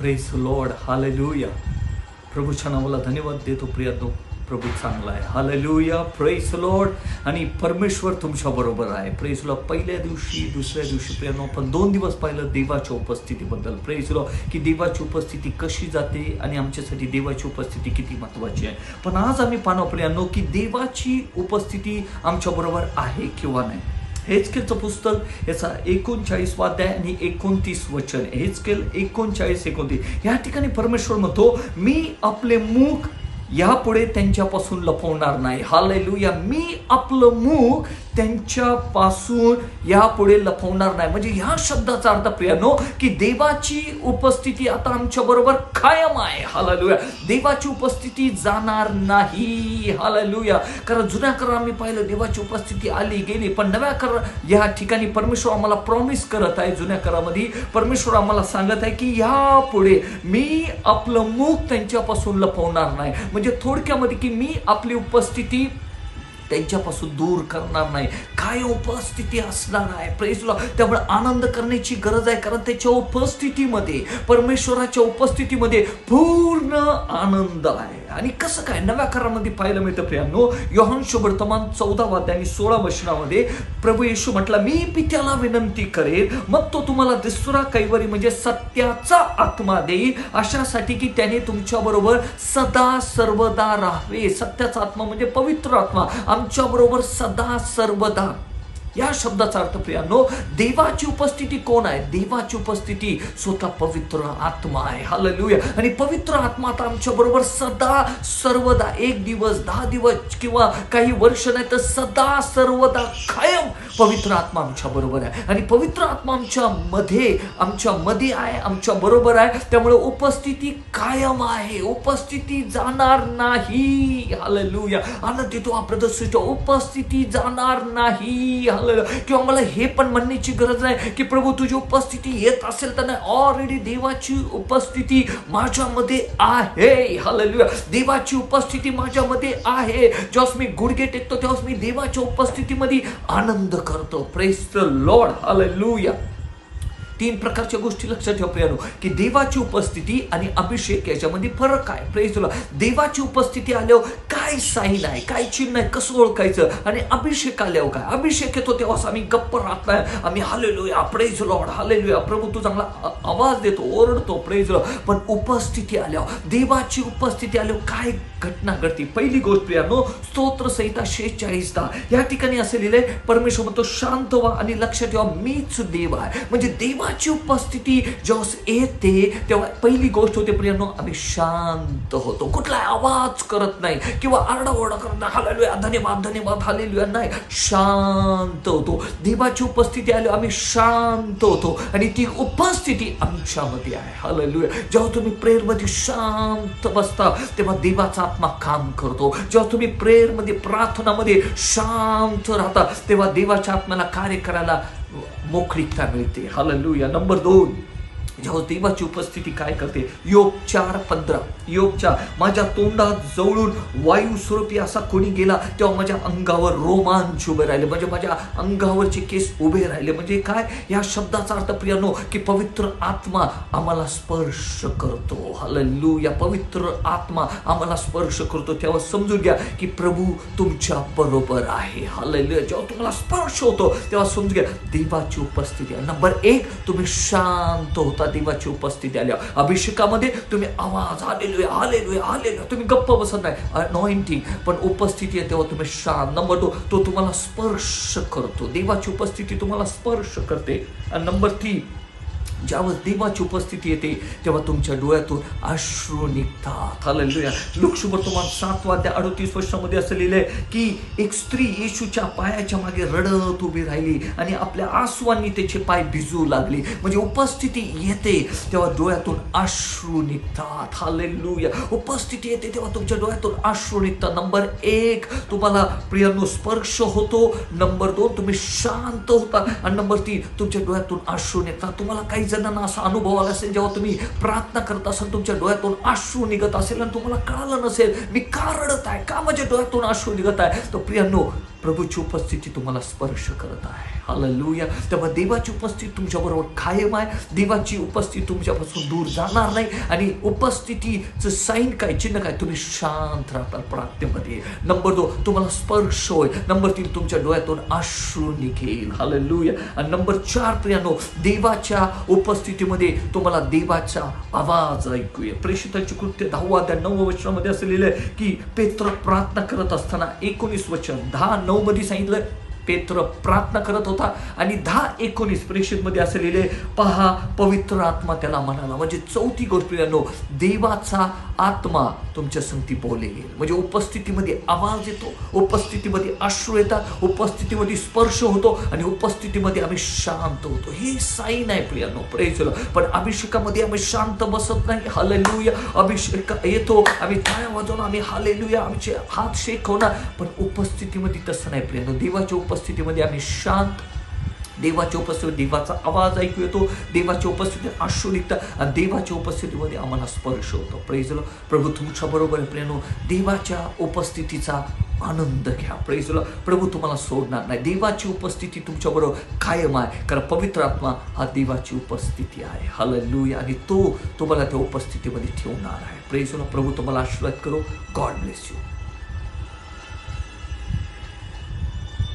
Press Lord hallelujah प्रभूच्या नावाला धन्यवाद देतो प्रियानो प्रभू चांगला आहे. हालेलुया प्रेस लॉर्ड आणि परमेश्वर तुमच्या बरोबर आहे. प्रेसला पहिल्या दिवशी दुसऱ्या दिवशी प्रियानो आपण दोन दिवस पाहिलं देवाच्या उपस्थितीबद्दल. प्रेस लॉ की देवाची उपस्थिती कशी जाते आणि आमच्यासाठी देवाची उपस्थिती किती महत्त्वाची आहे. पण आज आम्ही पाहणं प्रियानो की देवाची उपस्थिती आमच्याबरोबर आहे किंवा नाही. हेचकेलचं पुस्तक याचा एकोणचाळीस वाद्याय आणि एकोणतीस वचन. हेचकेल एकोणचाळीस एकोणतीस. या ठिकाणी परमेश्वर म्हणतो मी आपले मुख यापुढे त्यांच्यापासून लपवणार नाही. हा लैलू या मी आपलं मुख त्यांच्यापासून यापुढे लपवणार नाही. म्हणजे ह्या शब्दाचा अर्थ प्रियानो की देवाची उपस्थिती आता आमच्या बरोबर कायम आहे. हालालुया. देवाची उपस्थिती जाणार नाही. हालालुया. कारण जुन्या कर आम्ही पाहिलं देवाची उपस्थिती आली गेली. पण नव्या कर या ठिकाणी परमेश्वर आम्हाला प्रॉमिस करत आहे जुन्या करामध्ये. परमेश्वर आम्हाला सांगत आहे की यापुढे मी आपलं मुख त्यांच्यापासून लपवणार नाही. म्हणजे थोडक्यामध्ये की मी आपली उपस्थिती त्यांच्यापासून दूर करणार नाही. काय उपस्थिती असणार आहे? प्रेसला त्यामुळे आनंद करण्याची गरज आहे. कारण त्याच्या उपस्थितीमध्ये परमेश्वराच्या उपस्थितीमध्ये पूर्ण आनंद आहे. आणि कसं काय? नव्या करामध्ये पाहायला मिळतं प्रियांनो योहांश शुभर्तमान चौदा वाद्य आणि सोळा वचनामध्ये प्रभू येशू म्हटला मी पित्याला विनंती करेल मग तो तुम्हाला दुसरा कैवरी म्हणजे सत्याचा आत्मा देईल अशासाठी की त्याने तुमच्या बरोबर सदा सर्वदा राहावे. सत्याचा आत्मा म्हणजे पवित्र आत्मा. आमच्या बरोबर सदा सर्वदा या शब्दाचा अर्थ प्रियानो देवाची उपस्थिती कोण आहे? देवाची उपस्थिती स्वतः पवित्र आत्मा आहे. हा आणि पवित्र आत्मा आता आमच्या बरोबर सदा सर्वदा एक दिवस दहा दिवस किंवा काही वर्ष नाही तर सदा सर्वदा कायम पवित्र आत्मा आमच्या बरोबर आहे. आणि पवित्र आत्मा आमच्या मध्ये आमच्या मध्ये आहे आमच्या बरोबर आहे. त्यामुळे उपस्थिती कायम आहे. उपस्थिती जाणार नाही. हालेलुया आनंद देतो हा प्रदर्शित उपस्थिती जाणार नाही. हालेलुया किंवा मला हे पण म्हणण्याची गरज नाही की प्रभू तुझी उपस्थिती येत असेल तर नाही. ऑलरेडी देवाची उपस्थिती माझ्यामध्ये आहे. हालेलुया देवाची उपस्थिती माझ्यामध्ये आहे. जेव्हा मी गुडघे टेकतो तेव्हा मी देवाच्या उपस्थितीमध्ये आनंद करतो. प्रेस द लॉर्ड हालेलुया तीन प्रकारच्या गोष्टी लक्षात ठेवा प्रियानो की देवाची उपस्थिती आणि अभिषेक याच्यामध्ये फरक आहे. प्रेस तुला देवाची उपस्थिती आल्यावर काय साईन आहे काय चिन्ह आहे कसं ओळखायचं? आणि अभिषेक आल्यावर काय? अभिषेक येतो तेव्हाच आम्ही गप्प राहत नाही. आम्ही हालेलुया प्रेज लॉर्ड हालेलुया प्रभू तू चांगला आवाज देतो ओरडतो प्रेज पण उपस्थिती आल्यावर देवाची उपस्थिती आल्यावर काय घटना घडते? पहिली गोष्ट प्रियानो स्तोत्रसहिता शेहेचाळीस दहा या ठिकाणी असे लिहिले परमेश्वर म्हणतो शांत व्हा आणि लक्ष ठेवा मीच देव आहे. म्हणजे देवा देवाची उपस्थिती जेव्हा येते तेव्हा पहिली गोष्ट होते प्रियांनो आम्ही शांत होतो. कुठलाही आवाज करत नाही. किंवा आरडाओरडा करत नाही. हालेलुया धन्यवाद धन्यवाद हालेलुया. नाही शांत होतो. देवाची उपस्थिती आली आम्ही शांत होतो. आणि ती उपस्थिती आमच्यामध्ये आहे. हालेलुया. जेव्हा तुम्ही प्रेयरमध्ये शांत बसता तेव्हा देवाचा आत्मा काम करतो. जेव्हा तुम्ही प्रेयरमध्ये प्रार्थनामध्ये शांत राहता तेव्हा देवाच्या आत्म्याला कार्य करायला ਮੁੱਖ ਰਿਕਤਾ ਮਿਲਤੀ ਹਾਲੇਲੂਇਆ ਨੰਬਰ 2 जवदेवाची उपस्थिती काय करते? योग चार पंधरा. योग चार. माझ्या तोंडात जवळून वायू स्वरूपी असा कोणी गेला तेव्हा माझ्या अंगावर रोमांच उभे राहिले. म्हणजे माझ्या अंगावरचे केस उभे राहिले. म्हणजे काय? या शब्दाचा अर्थ प्रियानो की पवित्र आत्मा आम्हाला स्पर्श करतो. हललू या पवित्र आत्मा आम्हाला स्पर्श करतो. तेव्हा समजून घ्या की प्रभू तुमच्या बरोबर आहे. हललू जेव्हा तुम्हाला स्पर्श होतो तेव्हा समजून घ्या देवाची उपस्थिती नंबर एक तुम्ही शांत होता. देवाची उपस्थिती आल्या. अभिषेकामध्ये तुम्ही आवाज आलेलो आलेलो आलेलो तुम्ही गप्प बसत नाही. अनॉइंटिंग पण उपस्थिती आहे तेव्हा तुम्ही शांत नंबर दो तो तुम्हाला स्पर्श करतो. देवाची उपस्थिती तुम्हाला स्पर्श करते. आणि नंबर तीन ज्यावेळेस देवाची उपस्थिती येते तेव्हा तुमच्या डोळ्यातून अश्रू निघतात. हालेलुया तुम्हाला सात त्या अडतीस वर्षामध्ये असं लिहिलंय की एक स्त्री येशूच्या पायाच्या मागे रडत उभी राहिली आणि आपल्या आसवांनी त्याचे पाय भिजू लागले. म्हणजे उपस्थिती येते तेव्हा डोळ्यातून अश्रू निघतात. हालेलुया उपस्थिती येते तेव्हा तुमच्या डोळ्यातून अश्रू निघतात. नंबर एक तुम्हाला प्रियांनो स्पर्श होतो. नंबर दोन तुम्ही शांत होता. आणि नंबर तीन तुमच्या डोळ्यातून अश्रू निघतात. तुम्हाला काही जणांना असा अनुभव आला असेल जेव्हा तुम्ही प्रार्थना करत असाल तुमच्या डोळ्यातून आश्रू निघत असेल आणि तुम्हाला कळालं नसेल मी का रडत आहे? का माझ्या डोळ्यातून आश्रू निघत आहे? तर प्रियांनो प्रभूची उपस्थिती तुम्हाला स्पर्श करत आहे. हालेलुया तेव्हा देवाची उपस्थिती तुमच्याबरोबर कायम आहे. देवाची उपस्थिती तुमच्यापासून दूर जाणार नाही. आणि उपस्थितीचं साईन काय चिन्ह काय? तुम्ही शांत राहताल प्रार्थनेमध्ये. नंबर दोन तुम्हाला स्पर्श होय नंबर तीन तुमच्या डोळ्यातून अश्रू निघेल. हालेलुया आणि नंबर चार प्रियानो देवाच्या उपस्थितीमध्ये तुम्हाला देवाचा आवाज ऐकूया प्रेषितांची कृत्य दहावा त्या नऊ वचनामध्ये असं आहे की पेत्र प्रार्थना करत असताना एकोणीस वचन दहा नऊ मध्ये सांगितलं पेत्र प्रार्थना करत होता आणि दहा एकोणीस परीक्षेमध्ये असं लिहिले पहा पवित्र आत्मा त्याला म्हणाला. म्हणजे चौथी गोष्ट प्रियानो देवाचा आत्मा तुमच्या संगती बोलेल म्हणजे उपस्थितीमध्ये आवाज येतो उपस्थितीमध्ये अश्रू येतात उपस्थितीमध्ये स्पर्श होतो आणि उपस्थितीमध्ये आम्ही शांत होतो. हे साईन आहे प्रियानो प्रेचलो पण अभिषेकामध्ये आम्ही शांत बसत नाही. हालेलुया अभिषेक येतो आम्ही टाळ्या वाजवून आम्ही हालेलुया आमचे हात शेक होणार पण उपस्थितीमध्ये तसं नाही प्रियानो. देवाच्या उपस्थितीमध्ये आम्ही शांत देवाच्या उपस्थितीत देवाचा आवाज ऐकू येतो देवाच्या उपस्थितीत अश्रू निघतात आणि देवाच्या उपस्थितीमध्ये आम्हाला स्पर्श होतो. प्रेजलो प्रभू तुमच्या बरोबर प्रेनो देवाच्या उपस्थितीचा आनंद घ्या. प्रेजलो प्रभू तुम्हाला सोडणार नाही. देवाची उपस्थिती तुमच्याबरोबर कायम आहे. कारण पवित्र आत्मा हा देवाची उपस्थिती आहे. हालेलुया आणि तो तुम्हाला त्या उपस्थितीमध्ये ठेवणार आहे. प्रेजलो प्रभू तुम्हाला आशीर्वाद करो. God bless you